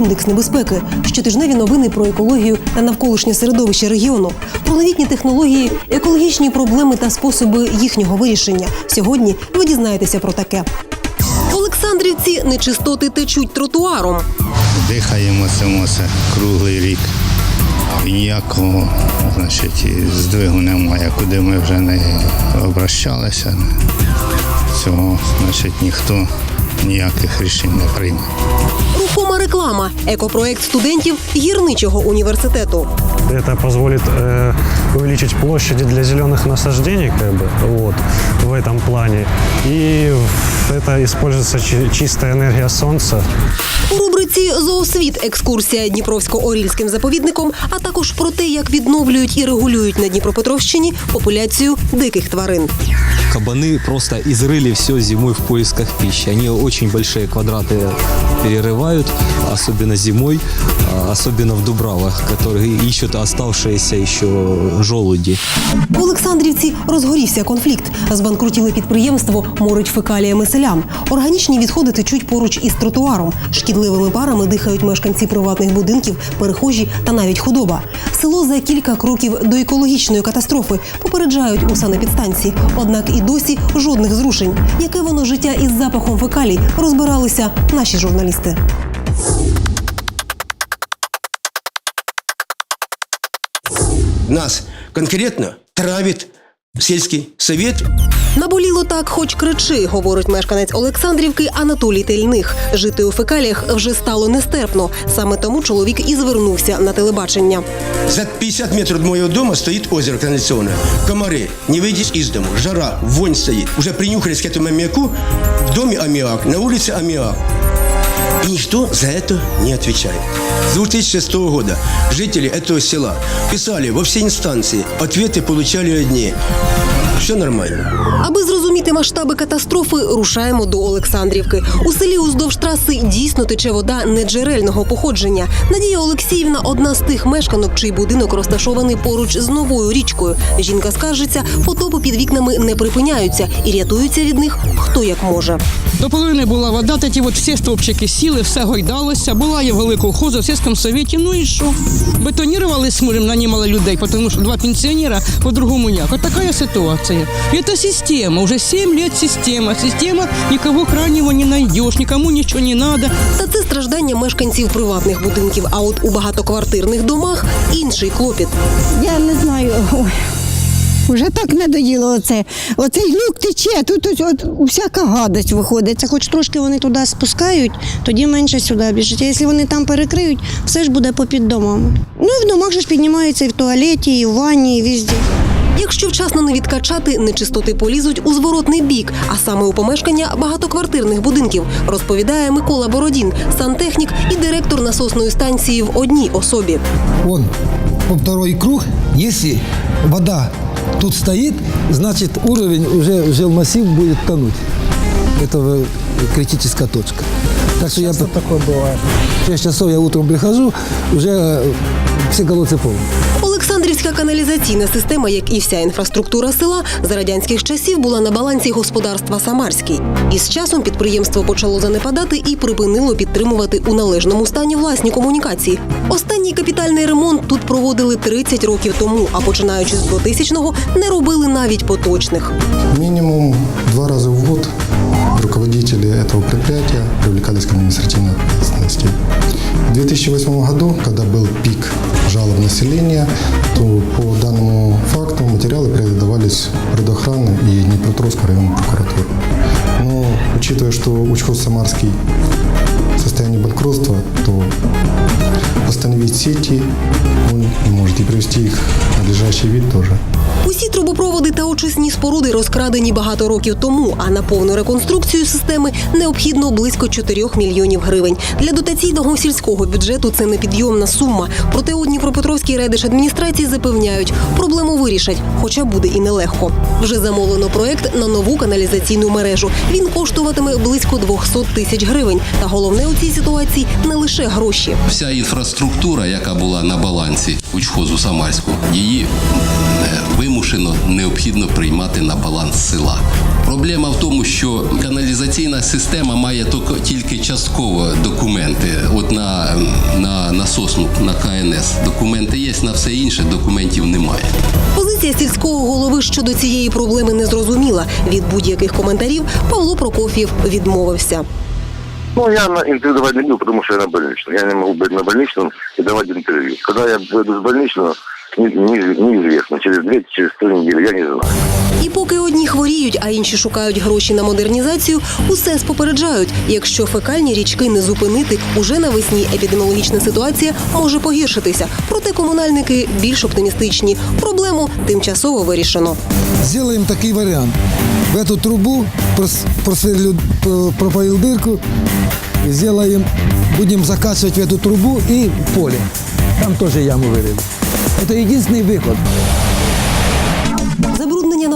Індекс небезпеки. Щотижневі новини про екологію та навколишнє середовище регіону, про новітні технології, екологічні проблеми та способи їхнього вирішення. Сьогодні ви дізнаєтеся про таке. В Олександрівці нечистоти течуть тротуаром. Дихаємо це круглий рік. І ніякого значить, здвигу немає, куди ми вже не обращалися. Цього значить, ніхто ніяких рішень не прийме Рухома реклама. Екопроект студентів гірничого університету. Это позволит э, увеличить площади для зеленых насаждений, как бы, вот, в этом плане. И в- это используется чи- чистая энергия солнца. У рубриці Зоосвіт екскурсія Дніпровсько-Орільським заповідником, а також про те, як відновлюють і регулюють на Дніпропетровщині популяцію диких тварин. Кабаны просто изрыли все зимой в поисках пищи. Они очень большие квадраты перерывают, особенно зимой, особенно в Дубравах, которые ищут оставшиеся еще желуди. В Олександрівці розгорівся конфлікт. Збанкрутіли підприємство, морить фекаліями селян. Органічні відходи течуть поруч із тротуаром. Шкідливими парами дихають мешканці приватних будинків, перехожі та навіть худоба. Село за кілька кроків до екологічної катастрофи попереджають у санепідстанції. Однак і досі жодних зрушень. Яке воно життя із запахом фекалій розбиралися наші журналісти. нас конкретно травит сельский совет Наболіло так, хоч кричи, говорить мешканець Олександрівки Анатолій Тельних. Жити у фекаліях вже стало нестерпно. Саме тому чоловік і звернувся на телебачення. За 50 метров от моего дома стоит озеро канализационное. Комары, не выйдешь из дому, жара, вонь стоит. Уже принюхались к этому аммиаку. В доме аммиак, на улице аммиак. И никто за это не отвечает. С 2006 года жители этого села писали во все инстанции, ответы получали одни. Все нормально. Аби зрозуміти масштаби катастрофи, рушаємо до Олександрівки. У селі уздовж траси дійсно тече вода неджерельного походження. Надія Олексіївна одна з тих мешканок, чий будинок розташований поруч з новою річкою. Жінка скаржиться, потопи під вікнами не припиняються і рятуються від них хто як може. До половини була вода, тоді от всі стовпчики сіли, все гойдалося. Була я великого хозу в сільському совєті. Ну і що? Бетонірували смурим, нанімали людей, тому що два пенсіонера по-другому як. От така ситуація. І це система. Уже 7 лет система. Система никого крайнего не найдешь, никому ничего не надо. Та це страждання мешканців приватних будинків. А от у багатоквартирних домах інший клопіт. Я не знаю. Ой. Уже так надоїло оце. Оцей люк тече, тут ось от всяка гадость виходить. Це хоч трошки вони туди спускають, тоді менше сюди біжить. А якщо вони там перекриють, все ж буде попід домами. Ну і в домах же ж піднімаються і в туалеті, і в ванні, і везде. Якщо вчасно не відкачати, нечистоти полізуть у зворотний бік, а саме у помешкання багатоквартирних будинків, розповідає Микола Бородін, сантехнік і директор насосної станції в одній особі. Вон, по второй круг, если вода тут стоит, значит уровень уже жилмассив будет тонуть. Это э, критическая точка. Так что я такое бывает. В 6 часов я утром прихожу, уже э, все колодцы полны. Олександрівська каналізаційна система, як і вся інфраструктура села, за радянських часів була на балансі господарства Самарський. Із часом підприємство почало занепадати і припинило підтримувати у належному стані власні комунікації. Останній капітальний ремонт тут проводили 30 років тому, а починаючи з 2000-го не робили навіть поточних. Минимум два раза в год руководители этого предприятия привлекались к ответственности. В 2008 году, когда был пик жалоб населения, то по данному факту материалы передавались предохраны и Днепропетровской районной прокуратуры. Но учитывая, что учхоз Самарский в состоянии банкротства, то восстановить сети он не может и привести их в надлежащий вид тоже. Усі трубопроводи та очисні споруди розкрадені багато років тому, а на повну реконструкцію системи необхідно близько 4 мільйонів гривень. Для дотаційного сільського бюджету це непідйомна сума. Проте у Дніпропетровській райдержадміністрації запевняють, проблему вирішать, хоча буде і нелегко. Вже замовлено проект на нову каналізаційну мережу. Він коштуватиме близько 200 тисяч гривень. Та головне у цій ситуації не лише гроші. Вся інфраструктура, яка була на балансі учхозу Самарську, її е, вимушено необхідно приймати на баланс села. Проблема в тому, що каналізаційна система має тільки- тільки частково документи. От на, на насосну, на КНС документи є, на все інше документів немає. Позиція сільського голови щодо цієї проблеми не зрозуміла. Від будь-яких коментарів Павло Прокоф'єв відмовився. Ну, я на интервью давать не буду, потому что я на больничном. Я не могу быть на больничном и давать интервью. Когда я выйду с больничного, не- не- Через две, через три недели, я не знаю. І поки одні хворіють, а інші шукають гроші на модернізацію, усе попереджають. Якщо фекальні річки не зупинити, уже навесні епідеміологічна ситуація може погіршитися. Проте комунальники більш оптимістичні. Проблему тимчасово вирішено. Сделаем такой вариант В эту трубу прос- просверлю, п- пропоил дырку, сделаем, будем закачивать в эту трубу и в поле. Там тоже яму вырыли. Это единственный выход.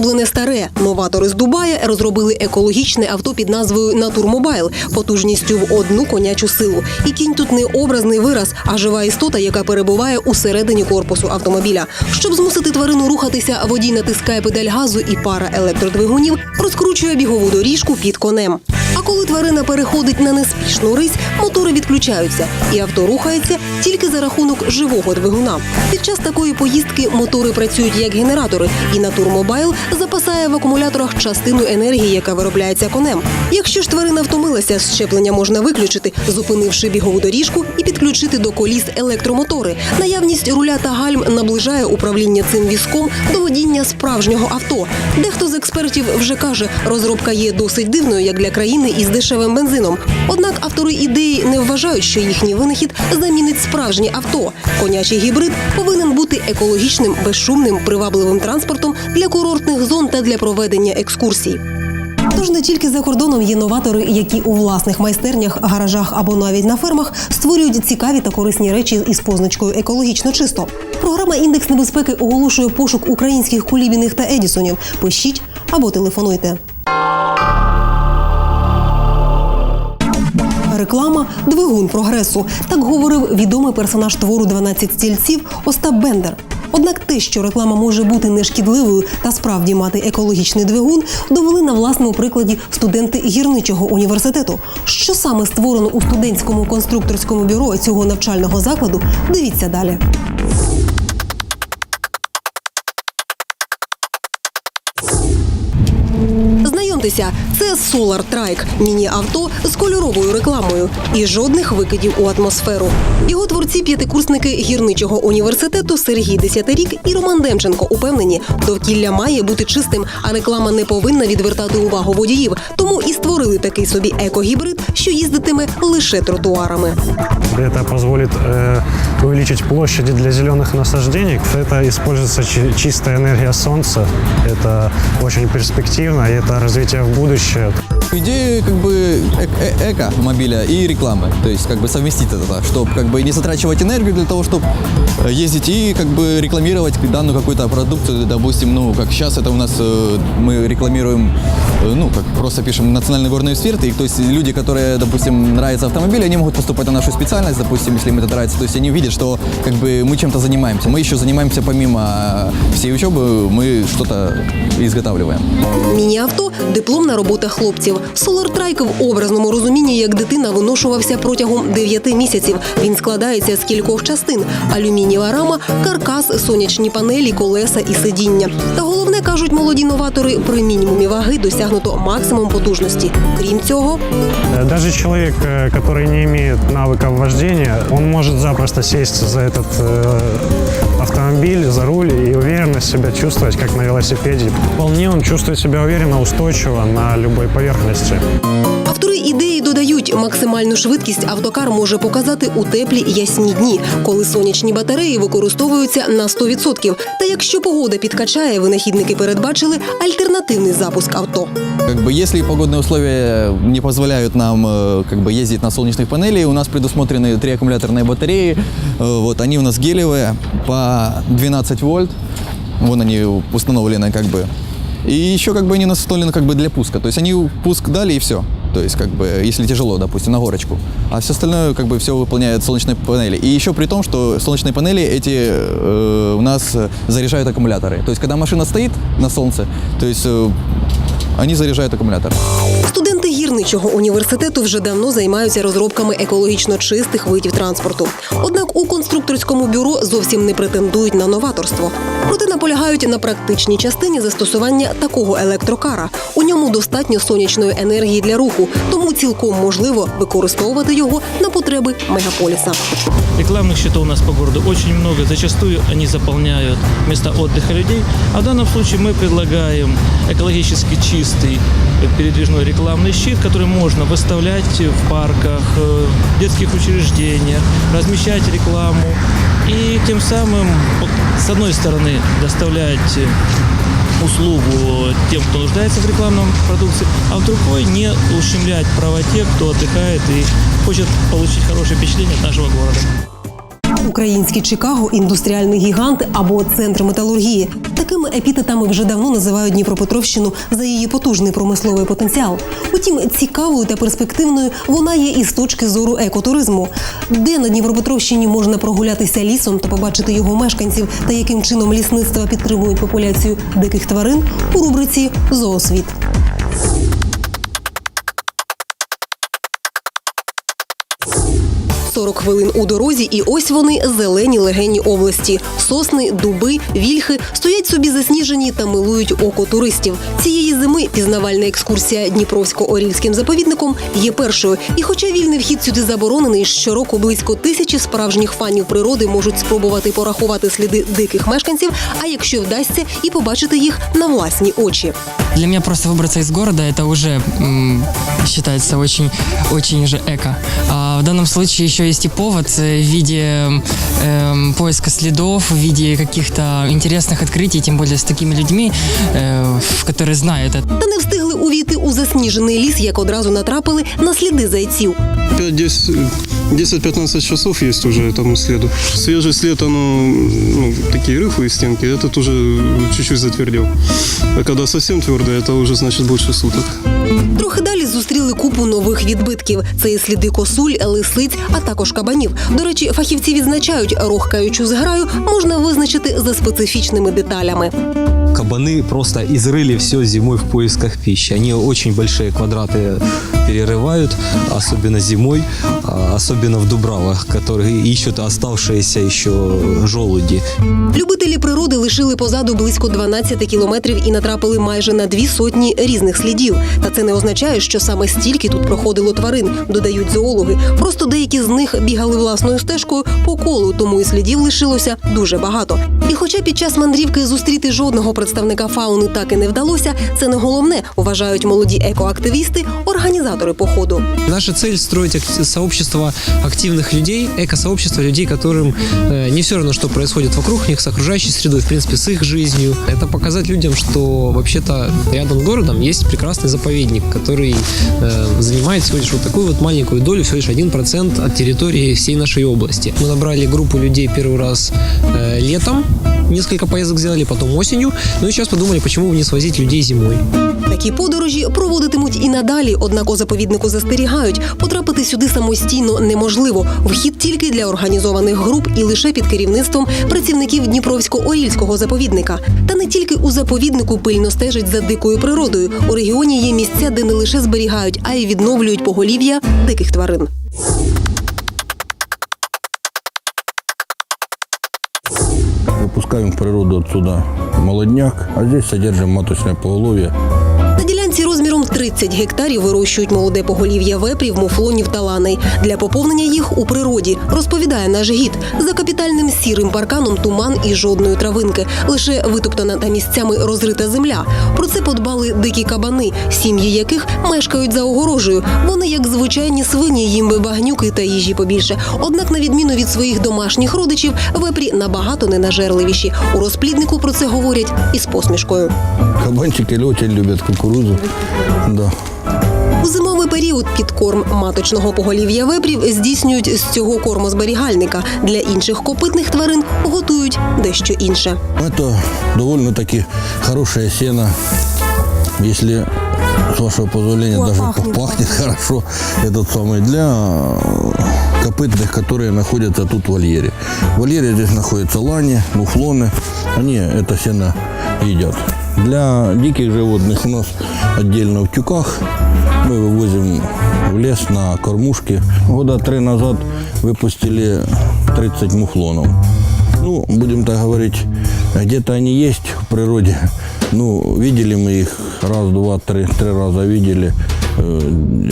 Нове старе. Новатори з Дубая розробили екологічне авто під назвою Натурмобайл потужністю в одну конячу силу. І кінь тут не образний вираз, а жива істота, яка перебуває усередині корпусу автомобіля. Щоб змусити тварину рухатися, водій натискає педаль газу і пара електродвигунів розкручує бігову доріжку під конем. А коли тварина переходить на неспішну рись, мотори відключаються, і авто рухається тільки за рахунок живого двигуна. Під час такої поїздки мотори працюють як генератори, і Натурмобайл запасає в акумуляторах частину енергії, яка виробляється конем. Якщо ж тварина втомилася, щеплення можна виключити, зупинивши бігову доріжку і підключити до коліс електромотори. Наявність руля та гальм наближає управління цим візком до водіння справжнього авто. Дехто з експертів вже каже, розробка є досить дивною як для країни із дешевим бензином. Однак автори ідеї не вважають, що їхній винахід замінить справжнє авто. Конячий гібрид повинен бути екологічним, безшумним, привабливим транспортом для курортних зон та для проведення екскурсій. Тож не тільки за кордоном є новатори, які у власних майстернях, гаражах або навіть на фермах створюють цікаві та корисні речі із позначкою екологічно чисто. Програма індекс небезпеки оголошує пошук українських кулібіних та едісонів. Пишіть або телефонуйте. Реклама двигун прогресу. Так говорив відомий персонаж твору «12 стільців Остап Бендер. Однак те, що реклама може бути нешкідливою та справді мати екологічний двигун, довели на власному прикладі студенти гірничого університету. Що саме створено у студентському конструкторському бюро цього навчального закладу? Дивіться далі. Знайомтеся, це Solar Trike – міні-авто з кольоровою рекламою і жодних викидів у атмосферу. Його творці п'ятикурсники гірничого університету Сергій Десятирік і Роман Демченко упевнені, довкілля має бути чистим, а реклама не повинна відвертати увагу водіїв. Тому і створили такий собі екогібрид, що їздитиме лише тротуарами. Это позволит э, увеличить площади для зеленых насаждений. Это используется чи- чистая энергия солнца. Это очень перспективно, и это развитие в будущее. счет Идея как бы э- э- эко-мобиля и рекламы. То есть как бы совместить это, чтобы как бы не затрачивать энергию для того, чтобы э, ездить и как бы рекламировать данную какую-то продукцию. Допустим, ну как сейчас это у нас э, мы рекламируем, э, ну как просто пишем национальные горные сферты. И, то есть люди, которые, допустим, нравятся автомобили, они могут поступать на нашу специальность, допустим, если им это нравится. То есть они видят, что как бы мы чем-то занимаемся. Мы еще занимаемся помимо э, всей учебы, мы что-то изготавливаем. Міні-авто дипломна робота хлопців. Solar Trike в образному розумінні як дитина виношувався протягом 9 місяців. Він складається з кількох частин: алюмінієва рама, каркас, сонячні панелі, колеса і сидіння. Та головне кажуть молоді новатори, при мінімумі ваги досягнуто максимум потужності. Крім цього, Э, Даже человек, э, который не имеет навыков вождения, он может запросто сесть за этот э, автомобиль, за руль и уверенно себя чувствовать, как на велосипеде. Вполне он чувствует себя уверенно, устойчиво на любой поверхности. автори ідеї додають, Навіть максимальну швидкість автокар може показати у теплі ясні дні, коли сонячні батареї використовуються на 100%. Та якщо погода підкачає, винахідники передбачили альтернативний запуск авто. Как бы, если погодные условия не позволяют нам э, как бы, ездить на солнечных панелей, у нас предусмотрены три аккумуляторные батареи. Э, Вот, они у нас гелевые по 12 вольт. Вон они установлены как бы. И еще как бы они установлены как бы для пуска. То есть они пуск дали и все. То есть как бы если тяжело, допустим, на горочку. А все остальное как бы все выполняют солнечные панели. И еще при том, что солнечные панели эти э, у нас заряжают аккумуляторы. То есть когда машина стоит на солнце, то есть э, они заряжают аккумулятор. Студенти гірничого університету вже давно займаються розробками екологічно чистих видів транспорту. Однак у конструкторському бюро зовсім не претендують на новаторство. Проте наполягають на практичній частині застосування такого електрокара. У ньому достатньо сонячної енергії для руху, тому цілком можливо використовувати його на потреби мегаполіса. Рекламных счетов у нас по городу очень много. Зачастую они заполняют места отдыха людей. А в данном случае мы предлагаем экологически чистый передвижной рекламный щит, который можно выставлять в парках, э, в детских учреждениях, размещать рекламу. И тем самым, с одной стороны, доставлять э, услугу тем, кто нуждается в рекламном продукции, а в другой не ущемлять права тех, кто отдыхает и хочет получить хорошее впечатление от нашего города. Український Чикаго індустріальний гігант або центр металургії. Такими епітетами вже давно називають Дніпропетровщину за її потужний промисловий потенціал. Утім, цікавою та перспективною вона є і з точки зору екотуризму, де на Дніпропетровщині можна прогулятися лісом та побачити його мешканців, та яким чином лісництва підтримують популяцію диких тварин у рубриці Зоосвіт. «40 хвилин у дорозі, і ось вони зелені легені області. Сосни, дуби, вільхи стоять собі засніжені та милують око туристів. Цієї зими пізнавальна екскурсія Дніпровсько-Орільським заповідником є першою. І хоча вільний вхід сюди заборонений, щороку близько тисячі справжніх фанів природи можуть спробувати порахувати сліди диких мешканців. А якщо вдасться, і побачити їх на власні очі. Для меня просто выбраться из города это уже м, считается очень, очень уже эко. А в данном случае еще есть и повод э, в виде эм, поиска следов, в виде каких-то интересных открытий, тем более с такими людьми, э, в- которые знают это. Та не встигли увійти у засніжений ліс, як одразу натрапили на сліди зайців. 10-15 часов есть уже этому следу. Свежий след, оно, ну, такие рыхлые стенки, этот уже чуть-чуть затвердел. А когда совсем твердый, это уже значит больше суток. Трохи далі зустріли купу нових відбитків. Це і сліди косуль, лисиць, а також кабанів. До речі, фахівці відзначають, рохкаючу зграю можна визначити за специфічними деталями. Кабаны просто изрыли все зимой в поисках пищи. Они очень большие квадраты перерывают, особенно зимой, особенно в Дубравах, которые ищут оставшиеся еще желуди. Любителі природи лишили позаду близько 12 кілометрів і натрапили майже на дві сотні різних слідів. Та це не означає, що саме стільки тут проходило тварин, додають зоологи. Просто деякі з них бігали власною стежкою по колу, тому і слідів лишилося дуже багато. І хоча під час мандрівки зустріти жодного представника фауни так і не вдалося, це не головне, вважають молоді екоактивісти, організатори походу. Наша цель строить ак- сообщество активных людей, эко-сообщество людей, которым э, не все равно, что происходит вокруг них, с окружающей средой, в принципе, с их жизнью. Это показать людям, что вообще-то рядом с городом есть прекрасный заповедник, который э, занимает всего лишь вот такую вот маленькую долю, всего лишь 1% от территории всей нашей области. Мы набрали группу людей первый раз э, летом, несколько поездок сделали, потом осенью, ну и сейчас подумали, почему бы не свозить людей зимой. Такі подорожі проводитимуть і надалі. Однак у заповіднику застерігають, потрапити сюди самостійно неможливо. Вхід тільки для організованих груп і лише під керівництвом працівників Дніпровсько-Орільського заповідника. Та не тільки у заповіднику пильно стежать за дикою природою. У регіоні є місця, де не лише зберігають, а й відновлюють поголів'я диких тварин. Выпускаем в природу отсюда молодняк, а здесь содержим маточное поголовье. На ділянці розміром 30 гектарів вирощують молоде поголів'я вепрів, муфлонів та ланей. Для поповнення їх у природі, розповідає наш гід. За капітальним сірим парканом туман і жодної травинки. Лише витоптана та місцями розрита земля. Про це подбали дикі кабани, сім'ї яких мешкають за огорожею. Вони, як звичайні свині, їм би багнюки та їжі побільше. Однак, на відміну від своїх домашніх родичів, вепрі набагато ненажерливіші. У розпліднику про це говорять із посмішкою. Кабанчики очень любят кукурузу. Да. У зимовий період підкорм маточного поголів'я вепрів здійснюють з цього кормозберігальника. Для інших копитних тварин готують дещо інше. Это довольно-таки хорошее сено. Если, с вашего позволения, О, даже пахнет. пахнет хорошо. Этот самый для копытных, которые находятся тут в вольере. В вольере здесь находятся лани, муфлоны. Они это сено едят. Для диких животных у нас отдельно в тюках. Мы вывозим в лес на кормушки. Года три назад выпустили 30 муфлонов. Ну, будем так говорить, где-то они есть в природе. Ну, видели мы их раз, два, три, три раза видели. Э,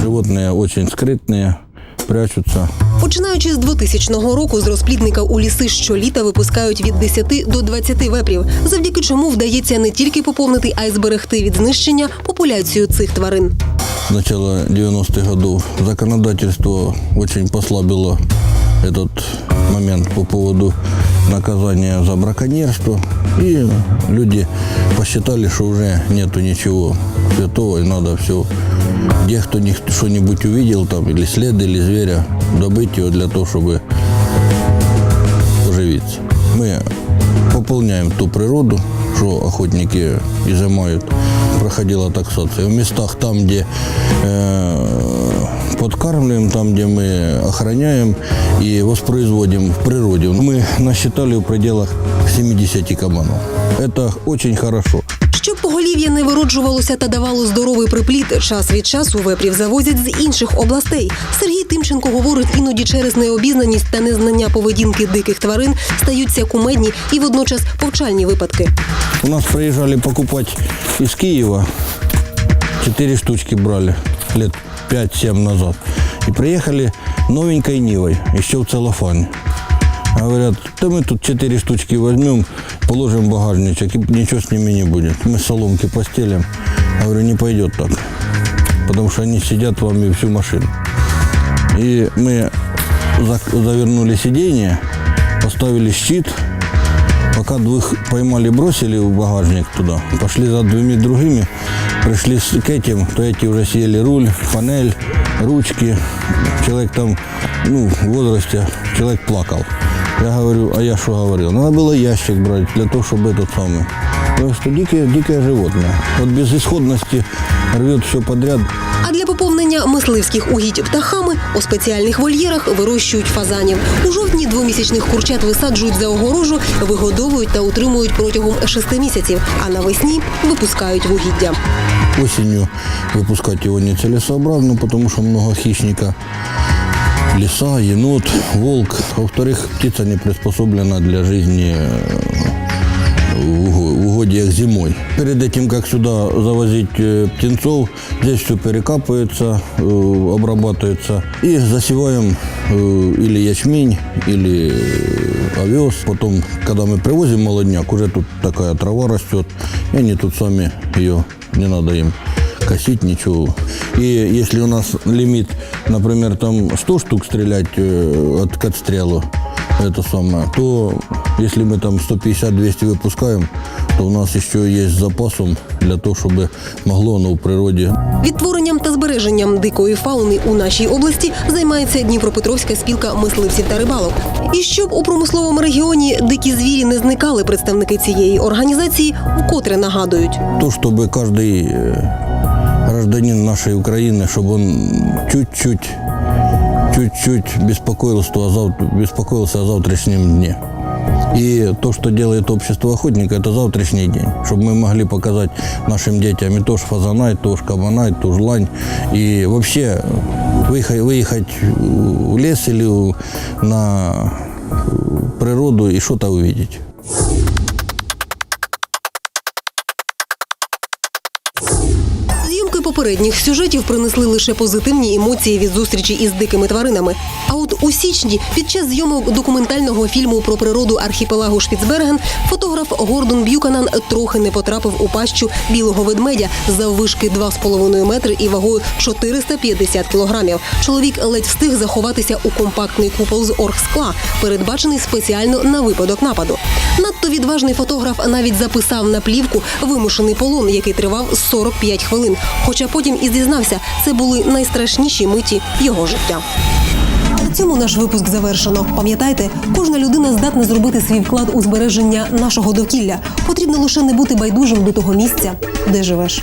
Животные очень скрытные, прячутся. Починаючи з 2000 року, з розплідника у ліси щоліта випускають від 10 до 20 вепрів, завдяки чому вдається не тільки поповнити, а й зберегти від знищення популяцію цих тварин. С начала 90-х годов законодательство очень послабило этот момент по поводу наказания за браконьерство. И люди посчитали, что уже нету ничего святого, и надо все, где кто ни- что-нибудь увидел, там, или след, или зверя, добыть его для того, чтобы поживиться. Мы пополняем ту природу, что охотники изымают. Проходила таксация. В местах там, где э, подкармливаем, там, где мы охраняем и воспроизводим в природе. Мы насчитали в пределах 70 кабанов. Это очень хорошо. Щоб поголів'я не вироджувалося та давало здоровий припліт, час від часу вепрів завозять з інших областей. Сергій Тимченко говорить, іноді через необізнаність та незнання поведінки диких тварин стаються кумедні і водночас повчальні випадки. У нас приезжали покупать из Киева. Четыре штучки брали лет 5-7 назад. И приехали новенькой Нивой, еще в целлофане. Говорят, да мы тут четыре штучки возьмем, положим в багажничек, и ничего с ними не будет. Мы соломки постелим. Говорю, не пойдет так. Потому что они сидят вам и всю машину. И мы завернули сиденье, поставили щит, Пока двух поймали, бросили в багажник туда, пошли за двумя другими, пришли к этим, то эти уже съели руль, панель, ручки. Человек там, ну, в возрасте, человек плакал. Я говорю, а я что говорил? Надо было ящик брать для того, чтобы этот самый. Потому что дикое, дикое животное. Вот без исходности рвет все подряд. А для поповнення мисливських угідь птахами у спеціальних вольєрах вирощують фазанів. У жовтні двомісячних курчат висаджують за огорожу, вигодовують та утримують протягом шести місяців, а навесні випускають в угіддя. Осенью выпускать его нецелесообразно, потому что много хищника. Лиса, енот, волк. Во-вторых, птица не приспособлена для жизни э, в уго- в угодьях зимой. Перед этим, как сюда завозить э, птенцов, здесь все перекапывается, э, обрабатывается. И засеваем э, или ячмень, или э, овес. Потом, когда мы привозим молодняк, уже тут такая трава растет, и они тут сами ее, не надо им косить, ничего. И если у нас лимит, например, там 100 штук стрелять э, от к отстрелу, это самое, то если мы там 150-200 выпускаем, то у нас еще есть с запасом для того, чтобы могло оно в природе Відтворенням та збереженням дикої фауни у нашій області займається Дніпропетровська спілка мисливців та рибалок. І щоб у промисловому регіоні дикі звірі не зникали, представники цієї організації вкотре нагадують. то, чтобы каждый э, гражданин нашей Украины, чтобы он чуть-чуть, чуть-чуть беспокоился о, зав- беспокоился о завтрашнем дне. И то, что делает общество охотника, это завтрашний день. Чтобы мы могли показать нашим детям и тоже фазана, и тоже кабана, и тоже лань. И вообще выехать, выехать в лес или в- на природу и что-то увидеть. Попередніх сюжетів принесли лише позитивні емоції від зустрічі із дикими тваринами. А от у січні, під час зйомок документального фільму про природу архіпелагу Шпіцберген, фотограф Гордон Б'юканан трохи не потрапив у пащу білого ведмедя заввишки 2,5 метри і вагою 450 кілограмів. Чоловік ледь встиг заховатися у компактний купол з оргскла, передбачений спеціально на випадок нападу. Надто відважний фотограф навіть записав на плівку вимушений полон, який тривав 45 хвилин. Хоча потім і зізнався, це були найстрашніші миті його життя. На цьому наш випуск завершено. Пам'ятайте, кожна людина здатна зробити свій вклад у збереження нашого довкілля. Потрібно лише не бути байдужим до того місця, де живеш.